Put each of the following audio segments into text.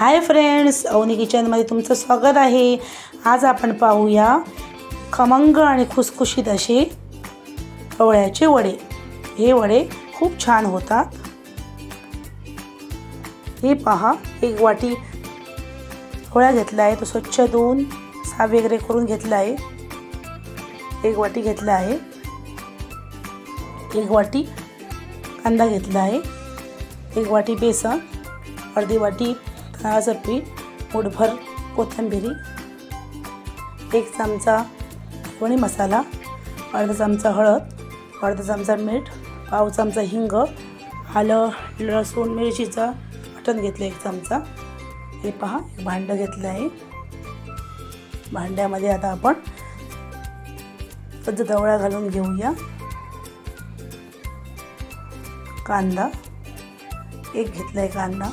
Hi friends Avni किचनमध्ये तुमचं स्वागत आहे. आज आपण पाहूया खमंग आणि खुसखुशीत असे कवळ्याचे वडे. हे वडे खूप छान होतात. हे पहा एक वाटी कवळ्या घेतला आहे तो स्वच्छ धुवून साफ वगैरे करून घेतला आहे एक वाटी घेतला आहे. एक वाटी कांदा घेतला आहे. एक वाटी बेसन अर्धी वाटी तांदळाचं पीठ मुठभर कोथिंबिरी एक चमचा कोणी मसाला अर्धा चमचा हळद अर्धा चमचा मीठ पाव चमचा हिंग आलं लसूण मिरचीचं मटण घेतलं एक चमचा. हे पहा एक भांडं घेतलं आहे. भांड्यामध्ये आता आपण सध्या दवळा घालून घेऊया. कांदा एक घेतला आहे कांदा.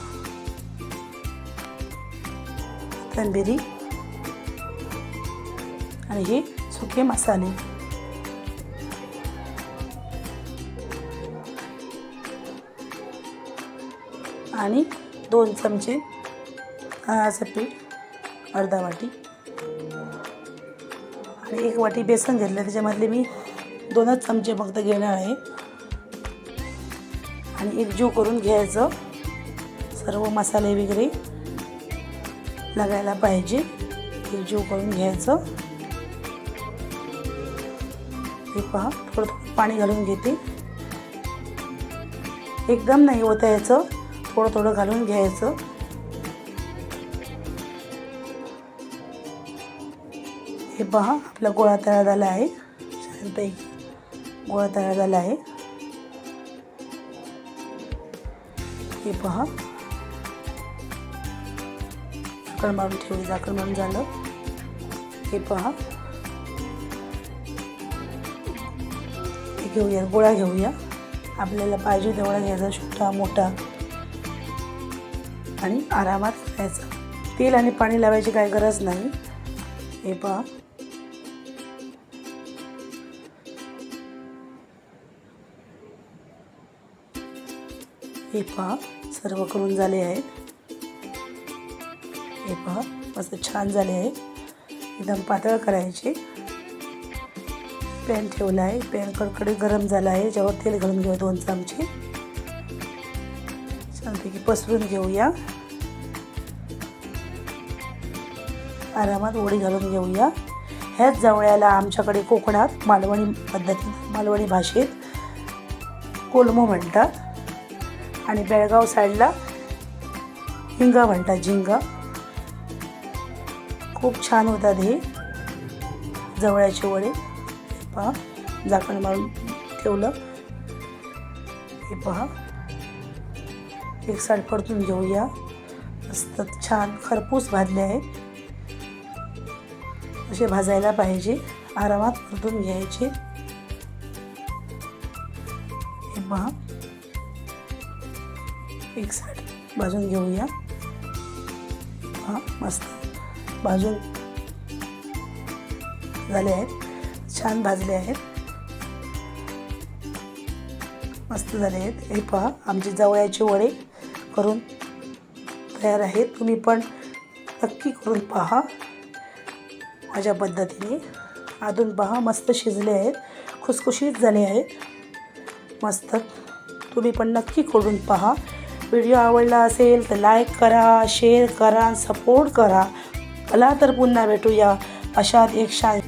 कोथिंबिरी आणि हे सुके मसाले. आणि दोन चमचे तांदळाचं पीठ अर्धा वाटी. आणि एक वाटी बेसन घेतलं त्याच्यामधले मी दोनच चमचे फक्त घेणार आहे. आणि एकजीव करून घ्यायचं. सर्व मसाले वगैरे लागायला पाहिजे. हे जीव करून घ्यायचं. हे पहा थोडं थोडं पाणी घालून घेते. एकदम नाही होतं यायचं थोडं थोडं घालून घ्यायचं. हे पहा आपला गोळा तयार झाला आहे. छानपैकी गोळा तयार झाला आहे. हे पहा. झाकण मारून ठेवली झाकण मारून झालं. हे पहा. हे घेऊया गोळा घेऊया. आपल्याला पाहिजे तेवढा घ्यायचा छोटा मोठा. आणि आरामात खायचा. तेल आणि पाणी लावायची काही गरज नाही. हे पहा. हे पहा सर्व करून झाले आहेत. हे पहा मस्त छान झाले आहे एकदम पातळ करायचे. पॅन ठेवला आहे. पॅन कडकडे गरम झाला आहे. ज्यावर तेल घालून घेऊ दोन चमचे. छानपैकी पसरून घेऊया. आरामात ओढी घालून घेऊया. ह्याच जावळ्याला आमच्याकडे कोकणात मालवणी पद्धतीत मालवणी भाषेत कोलमो म्हणतात. आणि बेळगाव साईडला हिंगा म्हणतात झिंगा. खूप छान होतात हे. जवळ्याचे वडे. पहा. झाकण मारून ठेवलं. हे पहा. एक साईड परतून घेऊया. मस्त छान खरपूस भाजले आहेत. असे भाजायला पाहिजे. आरामात परतून घ्यायचे. हे पहा. एक साईड भाजून घेऊया. हा मस्त. भाजून झाले आहेत. छान भाजले आहेत. मस्त झाले आहेत. हे पहा आमचे जवळ्याचे वडे करून तयार आहेत. तुम्ही पण नक्की करून पहा. माझ्या पद्धतीने. अजून पहा मस्त शिजले आहेत. खुसखुशीत झाले आहेत. मस्त. तुम्ही पण नक्की करून पहा. व्हिडिओ आवडला असेल तर लाईक करा शेअर करा सपोर्ट करा. मला तर पुन्हा भेटूया अशात एक शांत